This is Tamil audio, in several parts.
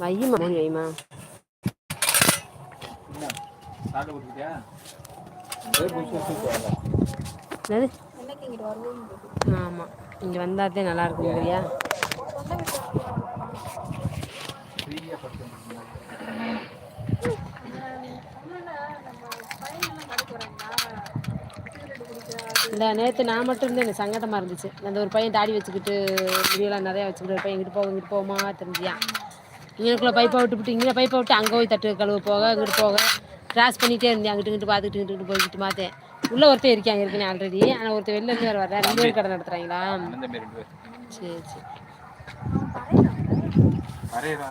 வையுமா மோனி வையுமா ஆமாம் இங்கே வந்தாதே நல்லா இருக்கும் சரியா இந்த நேற்று நான் மட்டும் இருந்தேன். எனக்கு சங்கடமாக இருந்துச்சு. அந்த ஒரு பையன் தாடி வச்சுக்கிட்டு முடியெல்லாம் நிறையா வச்சுக்கிட்டு ஒரு பையன் இங்கிட்டு போக இங்கிட்டு போமா தெரிஞ்சியா இங்கேக்குள்ள பைப்பை விட்டுவிட்டு இங்கே பைப்பை விட்டு அங்கே போய் தட்டு கழுவு போக இங்கிட்டு போக. கிராஸ் பண்ணிகிட்டே இருந்தேன். அங்கிட்டு இங்கிட்டு பார்த்துக்கிட்டு இங்கிட்டு போய்கிட்டு பார்த்தேன் உள்ளே ஒருத்தர் இருக்காங்க இருக்குன்னு ஆல்ரெடி ஆனால் ஒருத்தர் வெளில இருந்து வேறு வர்றேன். ரெண்டு பேர் கடை நடத்துகிறாங்களா சரி சரி. வரையறா.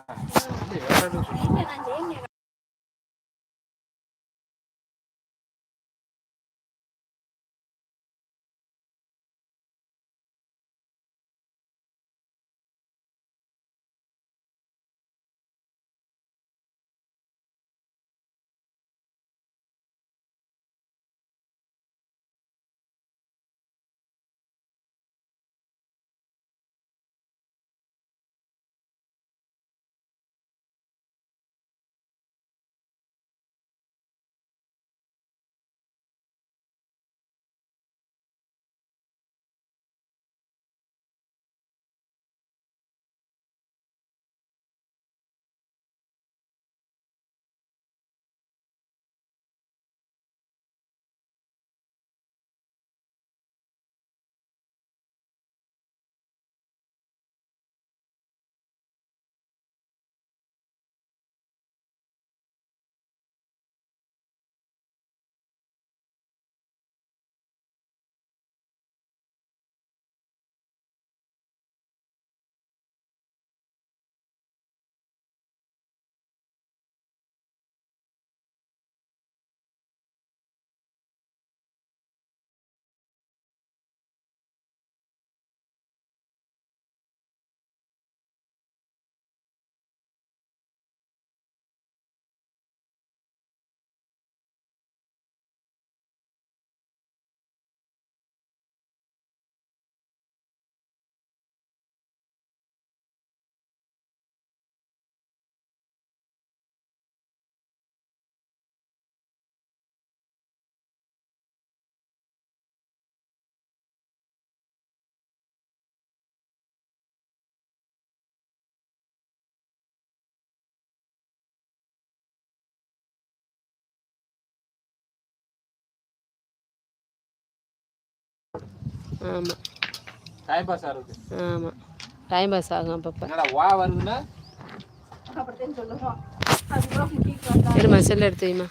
ஆமாம் டைம் பாஸ் ஆகுது. ஆமாம் டைம் பாஸ் ஆகும் அப்பப்போ. என்னடா வா வருதுன்னா? அப்படித்தான் சொல்லுவோம் அதுக்கப்புறம் முக்கிட்டு வந்தா இருமா செல் எடுத்து வைமா.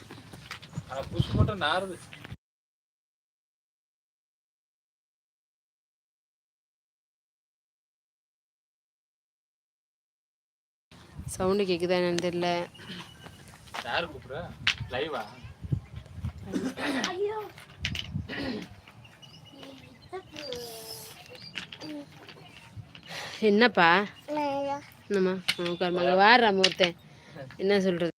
ஆனா புஷ் மட்டும் நாறுது சவுண்டு கேட்குதா என்னன்னு தெரியல. யாரு கூப்பிடுற? லைவா என்னப்பா? என்னம்மா? உட்காருமா வாடுறா ஒருத்தன் என்ன சொல்றது?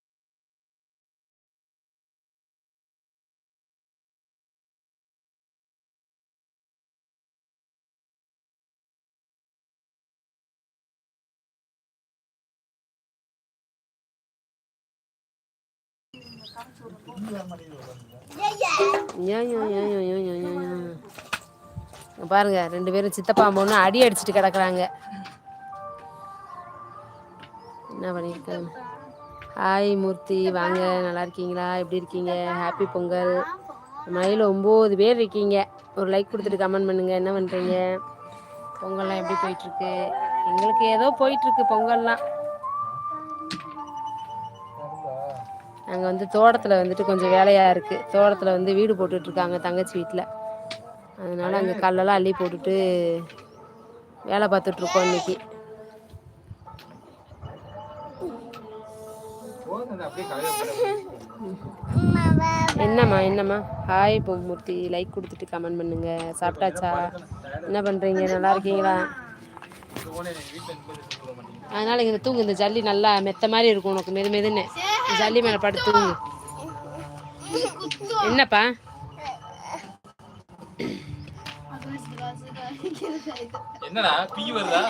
Yeah, yeah, yeah, yeah, yeah, yeah. பாருங்க ரெண்டு பேரும் சித்தப்பா பொண்ணு அடி அடிச்சுட்டு கிடக்குறாங்க. என்ன பண்ணியிருக்காங்க ஹாய் மூர்த்தி. வாங்க நல்லா இருக்கீங்களா? எப்படி இருக்கீங்க? ஹாப்பி பொங்கல். மயில் ஒம்பது பேர் இருக்கீங்க. ஒரு லைக் கொடுத்துட்டு கமெண்ட் பண்ணுங்க. என்ன பண்ணுறீங்க பொங்கல்லாம் எப்படி போயிட்டுருக்கு? எங்களுக்கு ஏதோ போயிட்டுருக்கு பொங்கல்லாம். நாங்கள் வந்து தோட்டத்தில் வந்துட்டு கொஞ்சம் வேலையாக இருக்குது தோட்டத்தில் வந்து வீடு போட்டுட்ருக்காங்க தங்கச்சி வீட்டில் அதனால் அங்கே கல்லெல்லாம் அள்ளி போட்டுட்டு வேலை பார்த்துட்ருக்கோம் இன்னைக்கு. என்னம்மா என்னம்மா? ஹாய் பொம்மூர்த்தி லைக் கொடுத்துட்டு கமெண்ட் பண்ணுங்க. சாப்பிட்டாச்சா? என்ன பண்ணுறீங்க நல்லா இருக்கீங்களா? அதனால் இங்கே தூங்கு. இந்த ஜல்லி நல்லா மெத்த மாதிரி இருக்கும் உனக்கு. மெது மெதுன்னு. ஜல்லி மேலே படுத்து தூங்கு. என்னப்பா? என்னடா பி வருதா?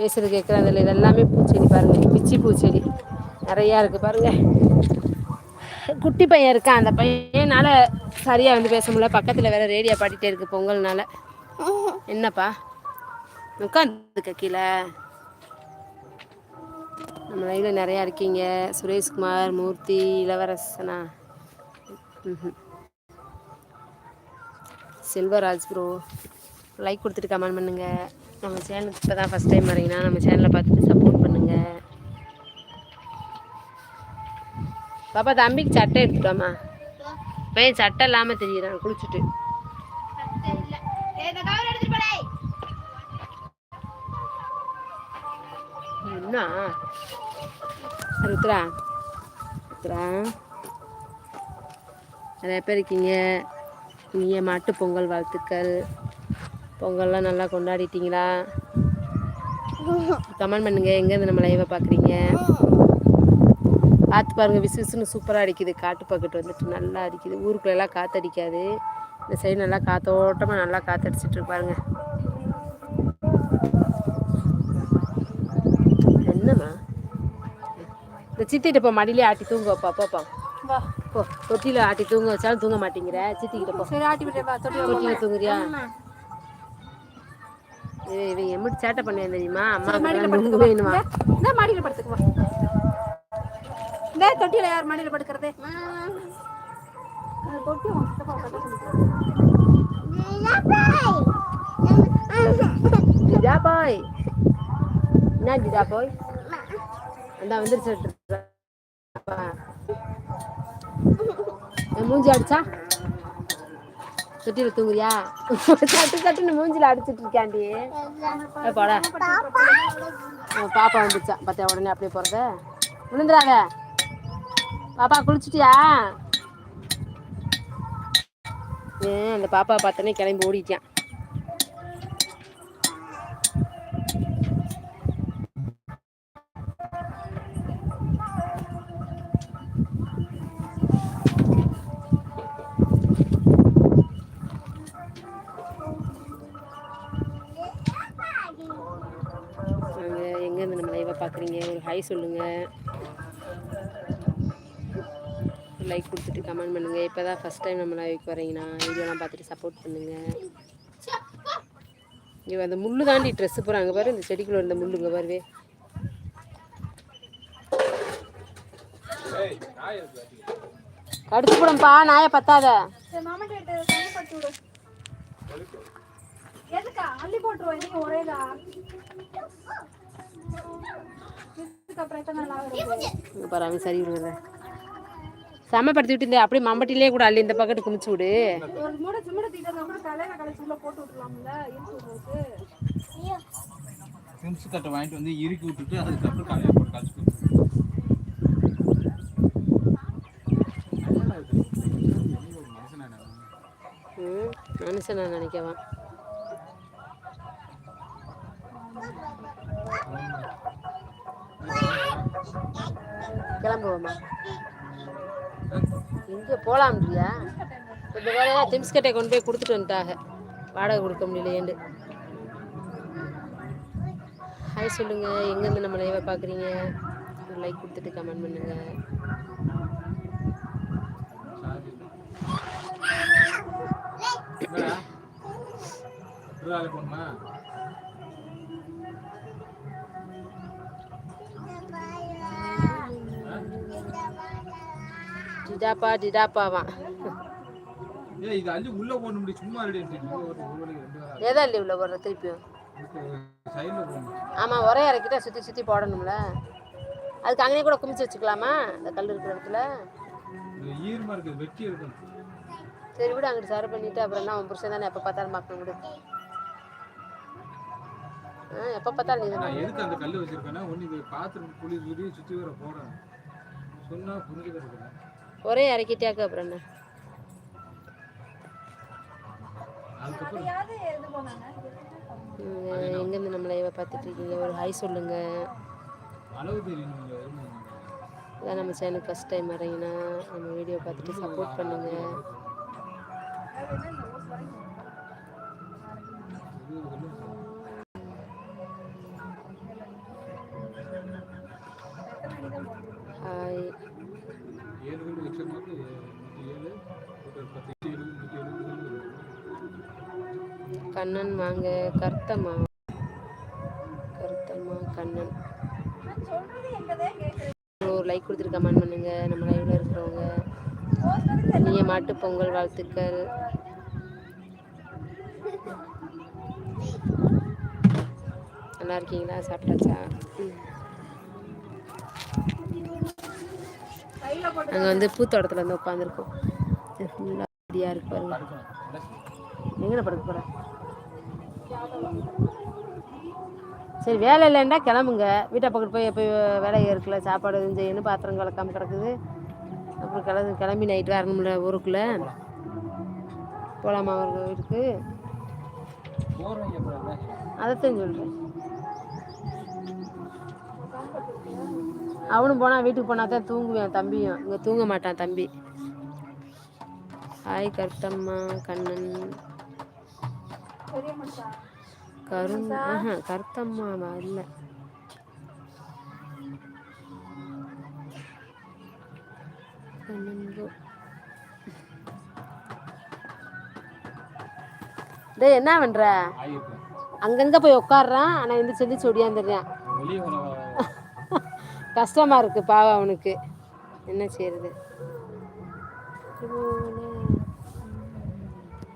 பேசுறது கேட்குறதில்ல இது எல்லாமே பூச்செடி பாருங்க. பிச்சி பூச்செடி. நிறையா இருக்குது பாருங்க. குட்டி பையன் இருக்கான் அந்த பையனால் சரியாக வந்து பேச முடியல. பக்கத்தில் வேற ரேடியோ பாடிட்டே இருக்கு பொங்கல்னால. என்னப்பா? உட்காந்துருக்க கீழே. நம்ம லைவில் நிறையா இருக்கீங்க. சுரேஷ்குமார் மூர்த்தி இளவரசனா? செல்வராஜ் ப்ரோ லைக் கொடுத்துட்டு கமெண்ட் பண்ணுங்கள் நம்ம சேனலுக்கு இப்போ தான் ஃபஸ்ட் டைம் வரீங்கன்னா நம்ம சேனலை பார்த்துட்டு சப்போர்ட் பண்ணுங்க. பாப்பா தம்பிக்கு சட்டை எடுத்துட்டோமா பையன் சட்டை இல்லாமல் தெரியுறான் குளிச்சுட்டு. என்ன? ருத்ரா ருத்ரா நிறைய பேர் இருக்கீங்க. இனிய மாட்டு பொங்கல் வாழ்த்துக்கள். பொங்கல்லாம் நல்லா கொண்டாடிட்டீங்களா? கமெண்ட் பண்ணுங்க எங்கேருந்து நம்ம லைவை பார்க்குறீங்க காற்று பாருங்க விசு விசுன்னு சூப்பராக அடிக்குது. காட்டு பக்கெட் வந்துட்டு நல்லா அடிக்குது. ஊருக்குள்ள எல்லாம் காற்று அடிக்காது. இந்த சைடு நல்லா காத்தோட்டமாக நல்லா காற்றடிச்சிட்டு பாருங்க. என்னம்மா? இந்த சித்திகிட்ட போ மடியிலே ஆட்டி தூங்க வைப்பா போப்பா போ. தொட்டியில் ஆட்டி தூங்க வச்சாலும் தூங்க மாட்டேங்கிற. சித்திக்கிட்ட போ. சரி ஆட்டி தொட்டியில் தூங்குறியா? இவன் இவன் எம்பிட்டு சேட்டை பண்ணுவேன் தெரியுமா? அம்மா மாடியில் வேணுமா இந்த மாடியில் படுத்துக்கு வா இந்த தொட்டியில் யார் மாடியில் படுக்கிறது? தொட்டி பாய் என்ன டிடா பாய் அந்த வந்துருச்சு. மூஞ்சி அடிச்சா? தொட்டியில் தூங்குறியா? சட்டு சட்டுன்னு மூஞ்சில அடிச்சிட்டு இருக்காண்டி போடா. உன் பாப்பா வந்துச்சா பார்த்தா உடனே அப்படியே போகிறத விழுந்துடாத பாப்பா குளிச்சிட்டியா? ஏன் அந்த பாப்பா பார்த்தோன்னே கிளம்பி ஓடிட்டான் பார்க்குறீங்க ஒரு ஹாய் சொல்லுங்கள் லைக் கொடுத்துட்டு கமெண்ட் பண்ணுங்கள் இப்போ தான் ஃபஸ்ட் டைம் நம்ம லைவுக்கு வரீங்கன்னா வீடியோலாம் பார்த்துட்டு சப்போர்ட் பண்ணுங்கள் இங்கே அந்த முள்ளு தாண்டி ட்ரெஸ்ஸு போகிறாங்க பாரு இந்த செடிக்குள்ள இருந்த முள்ளுங்க பாருவே. ஏய் நாய் இருக்கு கடிச்சு போடும்பா நாயை பத்தாத. எதுக்கா? அள்ளி போட்டுருவோம் ஒரேதா? பாரு அவன் சரி விடுங்க சமப்படுத்தி விட்டு இந்த அப்படியே மம்பட்டிலே கூட அள்ளி இந்த பக்கத்து குமிச்சு விடு. சிம்ஸ் கட்டை வாங்கிட்டு வந்து இறுக்கி விட்டுட்டு அதுக்கப்புறம் காலையில் போட்டு கழிச்சு மனுஷன் நான் நினைக்கவா? கிளம்புவோமா? போகலாம் போகலாம்ன்றியா இந்த வேலையாக திம்ஸ்கட்டை கொண்டு போய் கொடுத்துட்டு வந்துட்டாங்க. வாடகை கொடுக்க முடியலையேண்டு ஹாய் சொல்லுங்கள் எங்கேருந்து நம்ம லைவை பார்க்குறீங்க? ஒரு லைக் கொடுத்துட்டு கமெண்ட் பண்ணுங்கள் போகணுமா? மணிக்கு ரெண்டு வேலை. எதா லீவில் போடுற திருப்பியும்? ஆமாம் ஒரே இறக்கிட்டா சுற்றி சுற்றி போடணும்ல. அதுக்கு அங்கேயே கூட குமிச்சு வச்சுக்கலாமா? இந்த கல் இருக்கிற இடத்துல. சரி விடு அங்கிட்டு சரி பண்ணிட்டு அப்புறம் என்ன உன் புருஷன் தானே எப்போ பார்த்தாலும் பார்க்கணும் விடு. ஆ எப்போ பார்த்தாலும் நீ நான் எதுக்கு அந்த கல் வச்சிருக்கேன்னா ஒன்று இது பாத்திரம் புளி துளி சுற்றி வர போகிறேன் சொன்னால் புரிஞ்சுக்கிறது ஒரே இறக்கிட்டியாக்கு அப்புறம். என்ன? எங்கேருந்து நம்மளை இவ பார்த்துட்டு இருக்கீங்க ஒரு ஹாய் சொல்லுங்க. இதான் நம்ம சேனல் ஃபஸ்ட் டைம் வரீங்கன்னா நம்ம வீடியோ பார்த்துட்டு சப்போர்ட் பண்ணுங்க. கண்ணன் வாங்க. கருத்தம்மா கருத்தம்மா கண்ணன். ஒரு லைக் கொடுத்துட்டு கமெண்ட் பண்ணுங்க. நம்ம லைவ்ல இருக்கிறவங்க. இனிய மாட்டு பொங்கல் வாழ்த்துக்கள். நல்லா இருக்கீங்களா? சாப்பிட்டாச்சா? ம். நாங்கள் வந்து பூத்தோட்டத்தில் வந்து உட்காந்துருக்கோம் ஃபுல்லாக ரெடியாக இருக்கு பாருங்க. எங்கே படுக்க போகிறேன் சரி வேலை இல்லைன்னா கிளம்புங்க. வீட்டை பக்கத்து போய் எப்போ வேலை இருக்குல்ல சாப்பாடு எதுவும் செய்யணும் பாத்திரம் கலக்காம கிடக்குது. அப்புறம் கிளம்பி கிளம்பி நைட்டு வரணும்ல ஊருக்குள்ளே. போகலாமா அவங்க வீட்டுக்கு? அதைத்தான் சொல்கிறேன் அவனும் போனால் வீட்டுக்கு போனால் தான் தூங்குவேன் தம்பியும். இங்கே தூங்க மாட்டான் தம்பி. ஹாய் கருத்தம்மா கண்ணன். ஆஹா கருத்தம்மாவா இல்லை. டேய் என்ன பண்ற? அங்கங்க போய் உட்காடுறான் ஆனால் எந்திரிச்சு எந்திரிச்சு ஒடியாந்துடுறான். கஷ்டமா இருக்கு பாவம் அவனுக்கு. என்ன செய்யறது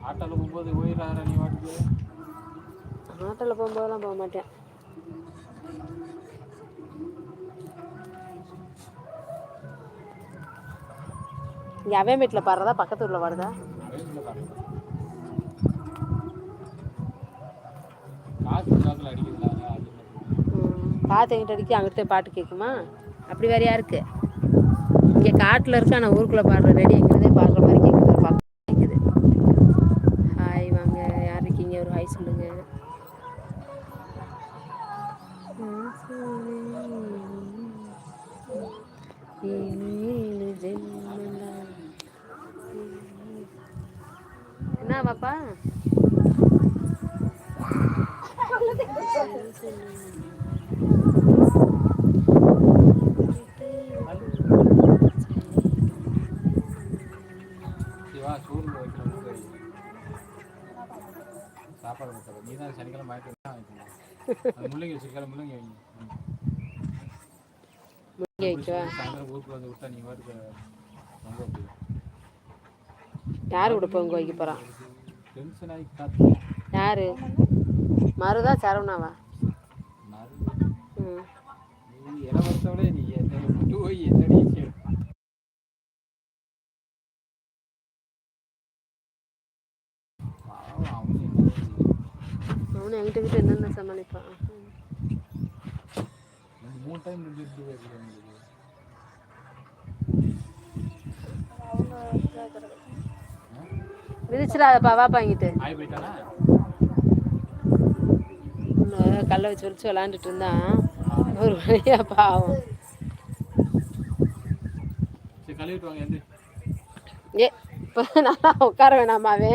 ஆட்டோவில் போகும்போது ஓயிடாத நீ வாட்டுக்கு ஆட்டோவில் போகும்போதெல்லாம் போக மாட்டேன். இங்கே அவன் வீட்டில் பாடுறதா பக்கத்து ஊரில் பாடுதா? காசு காசுல காற்று எங்கிட்ட அடிக்க அங்கிட்ட பாட்டு கேட்குமா அப்படி வேறையா இருக்கு இங்கே காட்டில் இருக்கு ஆனால் ஊருக்குள்ளே பாடுற ரேடியோங்கிறதே பாடுற மாதிரி சாப்பாடு கொடுத்தது நீ தான் சனிக்கிழமை வாங்கிட்டு வாங்கிக்கணும் முள்ளங்கி வச்சிருக்காரு முள்ளங்கி வைங்க. ம். முடிங்க வைக்கவா சாயந்தரம் ஊருக்குள்ள வந்து விட்டா நீ வாட்டுக்கு ரொம்ப யார் கூட பொங்க வைக்க போகிறான் டென்ஷன் ஆகி காத்து யாரு? மருதா சரவணாவா. ம். நீ இளவரசவளே நீ என்னை விட்டு போய் என்னடி? அவன் என்கிட்ட கிட்ட என்னென்ன சமாளிப்பான்? மூணு டைம் வாப்பா இங்கிட்டு. கல்லை வச்சு வச்சு விளாண்டுட்டு இருந்தான். ஒரு வழியா பாவம். ஏ இப்போ நல்லா உட்கார வேணாமா அவன்